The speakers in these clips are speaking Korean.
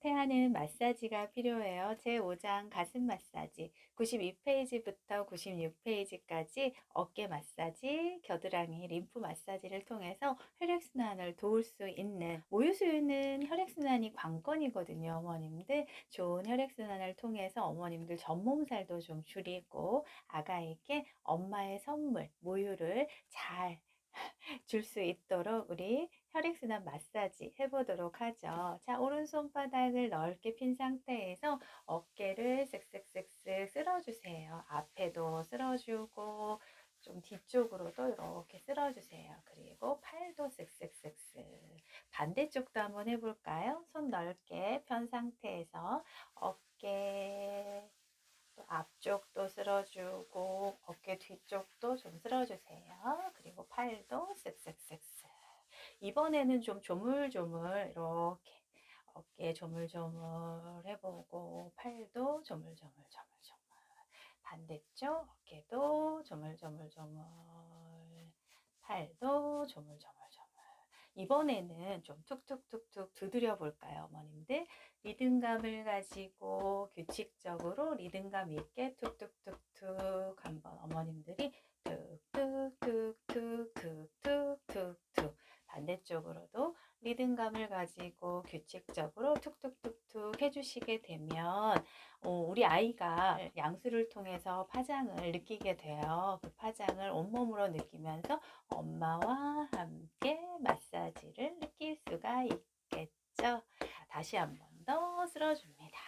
태하는 마사지가 필요해요. 제5장 가슴 마사지 92페이지부터 96페이지까지 어깨 마사지, 겨드랑이, 림프 마사지를 통해서 혈액순환을 도울 수 있는 모유수유는 혈액순환이 관건이거든요. 어머님들 좋은 혈액순환을 통해서 어머님들 전몸살도 좀 줄이고 아가에게 엄마의 선물 모유를 잘 줄 수 있도록 우리 혈액순환 마사지 해보도록 하죠. 자, 오른손바닥을 넓게 핀 상태에서 어깨를 쓱쓱쓱쓱 쓸어주세요. 앞에도 쓸어주고, 좀 뒤쪽으로도 이렇게 쓸어주세요. 그리고 팔도 쓱쓱쓱쓱. 반대쪽도 한번 해볼까요? 손 넓게 편 상태에서 어깨, 또 앞쪽도 쓸어주고, 어깨 뒤쪽도 좀 쓸어주세요. 그리고 팔도 쓱쓱쓱쓱. 이번에는 좀 조물조물 이렇게 어깨 조물조물 해보고 팔도 조물조물 조물조물. 반대쪽 어깨도 조물조물조물. 팔도 조물조물조물. 이번에는 좀 툭툭툭툭 두드려 볼까요 어머님들? 리듬감을 가지고 규칙적으로 리듬감 있게 툭툭툭툭 한번 어머님들이 툭툭툭툭툭툭툭 반대쪽으로도 리듬감을 가지고 규칙적으로 툭툭툭툭 해주시게 되면 어, 우리 아이가 네. 양수를 통해서 파장을 느끼게 돼요. 그 파장을 온몸으로 느끼면서 엄마와 함께 마사지를 느낄 수가 있겠죠. 다시 한 번 더 쓸어줍니다.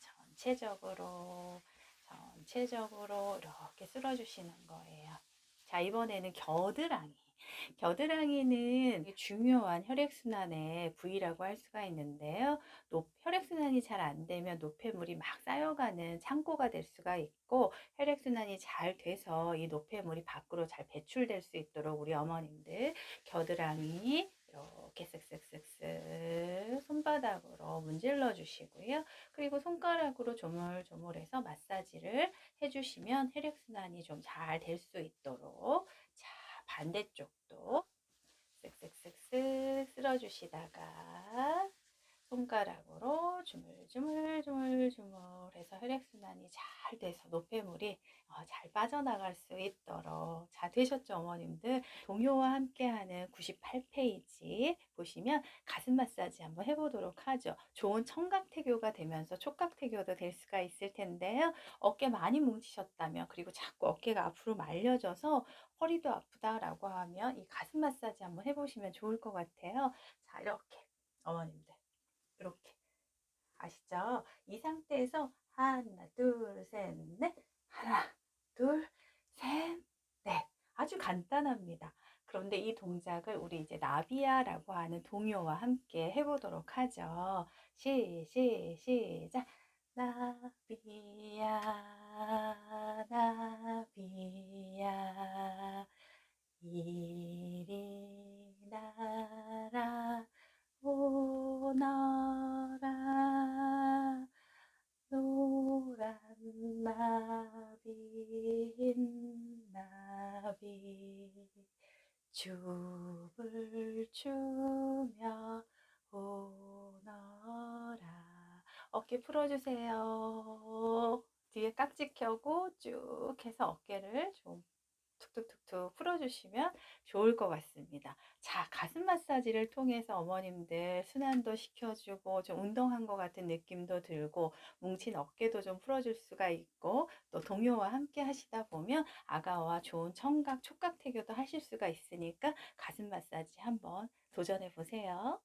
전체적으로 전체적으로 이렇게 쓸어주시는 거예요. 자 이번에는 겨드랑이 겨드랑이는 중요한 혈액순환의 부위라고 할 수가 있는데요. 높, 혈액순환이 잘 안 되면 노폐물이 막 쌓여가는 창고가 될 수가 있고 혈액순환이 잘 돼서 이 노폐물이 밖으로 잘 배출될 수 있도록 우리 어머님들 겨드랑이 이렇게 쓱쓱쓱쓱 손바닥으로 문질러 주시고요. 그리고 손가락으로 조물조물해서 마사지를 해주시면 혈액순환이 좀 잘 될 수 있도록 자 반대쪽도 쓱쓱쓱쓱 쓸어주시다가 손가락으로 주물주물주물주물 해서 혈액순환이 잘 돼서 노폐물이 어, 잘 빠져나갈 수 있도록. 잘 되셨죠 어머님들? 동요와 함께하는 98페이지 보시면 가슴 마사지 한번 해보도록 하죠. 좋은 청각태교가 되면서 촉각태교도 될 수가 있을 텐데요. 어깨 많이 뭉치셨다면 그리고 자꾸 어깨가 앞으로 말려져서 허리도 아프다라고 하면 이 가슴 마사지 한번 해보시면 좋을 것 같아요. 자 이렇게 어머님들 이렇게 아시죠? 이 상태에서 하나 둘셋넷 하나 둘셋넷 아주 간단합니다. 그런데 이 동작을 우리 이제 나비야라고 하는 동요와 함께 해보도록 하죠. 시, 시, 시작. 나 나비 흰 나비. 춤을 추며 오너라. 어깨 풀어주세요. 뒤에 깍지 켜고 쭉 해서 어깨를 좀 툭툭툭툭 풀어주시면 좋을 것 같습니다. 자, 가슴 마사지를 통해서 어머님들 순환도 시켜주고 좀 운동한 것 같은 느낌도 들고 뭉친 어깨도 좀 풀어줄 수가 있고 또 동요와 함께 하시다 보면 아가와 좋은 청각, 촉각 태교도 하실 수가 있으니까 가슴 마사지 한번 도전해 보세요.